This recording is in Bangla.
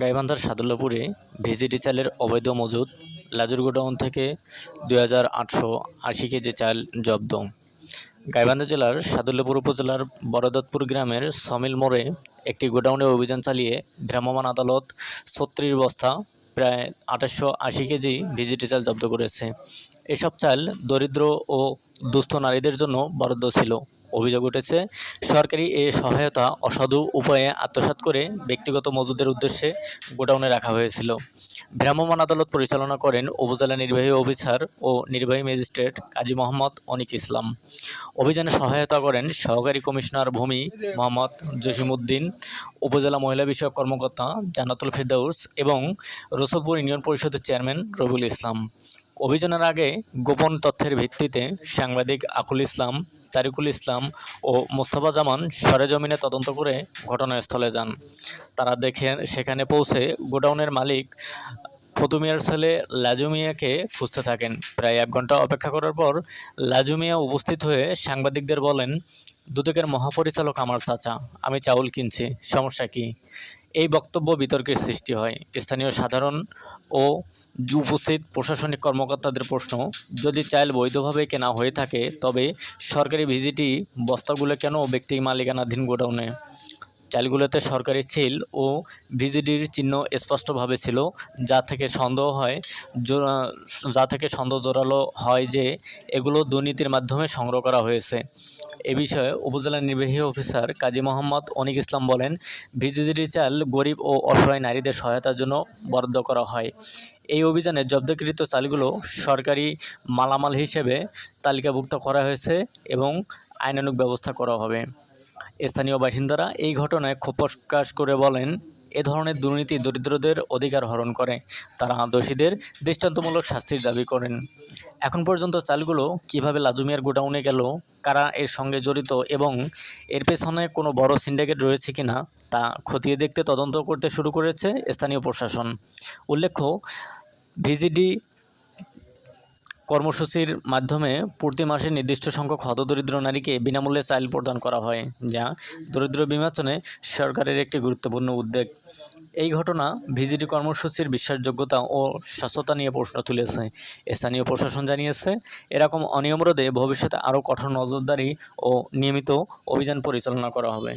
গাইবান্ধার সাদুল্লাপুরে ভিজিটি চালের অবৈধ মজুদ লাজুর গোডাউন থেকে দুই হাজার আটশো আশি কেজি চাল জব্দ। গাইবান্ধা জেলার সাদুল্লাপুর উপজেলার বরদতপুর গ্রামের সমিল মোড়ে একটি গোডাউনে অভিযান চালিয়ে ভ্রাম্যমাণ আদালত ছত্রিশ বস্তা প্রায় আঠাশশো আশি কেজি ভিজিটি চাল জব্দ করেছে। এসব চাল দরিদ্র ও দুস্থ নারীদের জন্য বরাদ্দ ছিল। অভিযোগ উঠেছে, সরকারি এ সহায়তা অসাধু উপায়ে আত্মসাৎ করে ব্যক্তিগত মজুদের উদ্দেশ্যে গোডাউনে রাখা হয়েছিল। ভ্রাম্যমাণ আদালত পরিচালনা করেন উপজেলা নির্বাহী অফিসার ও নির্বাহী ম্যাজিস্ট্রেট কাজী মোহাম্মদ অনিক ইসলাম। অভিযানে সহায়তা করেন সহকারী কমিশনার ভূমি মোহাম্মদ জসিমউদ্দিন, উপজেলা মহিলা বিষয়ক কর্মকর্তা জান্নাতুল ফেরদাউস এবং রসুলপুর ইউনিয়ন পরিষদের চেয়ারম্যান রবিউল ইসলাম। অভিযানের আগে গোপন তথ্যের ভিত্তিতে সাংবাদিক আকুল ইসলাম, তারিকুল ইসলাম ও মোস্তফা জামান সরেজমিনে তদন্ত করে ঘটনাস্থলে যান। তারা দেখে সেখানে পৌঁছে গোডাউনের মালিক ফতু মিয়ার ছেলে লাজু মিয়াকে খুঁজতে থাকেন। প্রায় এক ঘণ্টা অপেক্ষা করার পর লাজু মিয়া উপস্থিত হয়ে সাংবাদিকদের বলেন, দুদকের মহাপরিচালক আমার চাচা, আমি চাউল কিনছি, সমস্যা কি? এই বক্তব্য বিতর্কের সৃষ্টি হয়। স্থানীয় সাধারণ ও উপস্থিত প্রশাসনিক কর্মকর্তাদের প্রশ্ন, যদি চাইল বৈধভাবে কেনা হয়ে থাকে, তবে সরকারি ভিজিটি বস্তাগুলো কেন ব্যক্তি মালিকানাধীন গোডাউনে? চালগুলোতে সরকারি সিল ও ভিজিডির চিহ্ন স্পষ্টভাবে ছিল, যা থেকে সন্দেহ হয় যা থেকে সন্দেহ জোরালো হয় যে এগুলো দুর্নীতির মাধ্যমে সংগ্রহ করা হয়েছে। এ বিষয়ে উপজেলা নির্বাহী অফিসার কাজী মোহাম্মদ অনিক ইসলাম বলেন, ভিজিডির চাল গরিব ও অসহায় নারীদের সহায়তার জন্য বরাদ্দ করা হয়। এই অভিযানে জব্দকৃত চালগুলো সরকারি মালামাল হিসেবে তালিকাভুক্ত করা হয়েছে এবং আইনানুগ ব্যবস্থা করা হবে। স্থানীয় বাসিন্দারা এই ঘটনায় ক্ষোভ প্রকাশ করে বলেন, এ ধরনের দুর্নীতি দরিদ্রদের অধিকার হরণ করে। তারা দোষীদের দৃষ্টান্তমূলক শাস্তির দাবি করেন। এখন পর্যন্ত চালগুলো কীভাবে লাজুমিয়ার গোডাউনে গেল, কারা এর সঙ্গে জড়িত এবং এর পেছনে কোনো বড় সিন্ডিকেট রয়েছে কিনা, তা খতিয়ে দেখতে তদন্ত করতে শুরু করেছে স্থানীয় প্রশাসন। উল্লেখ্য, ভিজিডি কর্মসূচির মাধ্যমে প্রতি মাসে নির্দিষ্ট সংখ্যক হতদরিদ্র নারীকে বিনামূল্যে চাইল প্রদান করা হয়, যা দরিদ্র বিমোচনে সরকারের একটি গুরুত্বপূর্ণ উদ্যোগ। এই ঘটনা ভিজিডি কর্মসূচির বিশ্বাসযোগ্যতা ও স্বচ্ছতা নিয়ে প্রশ্ন তুলেছে। স্থানীয় প্রশাসন জানিয়েছে, এরকম অনিয়ম রোধে ভবিষ্যতে আরও কঠোর নজরদারি ও নিয়মিত অভিযান পরিচালনা করা হবে।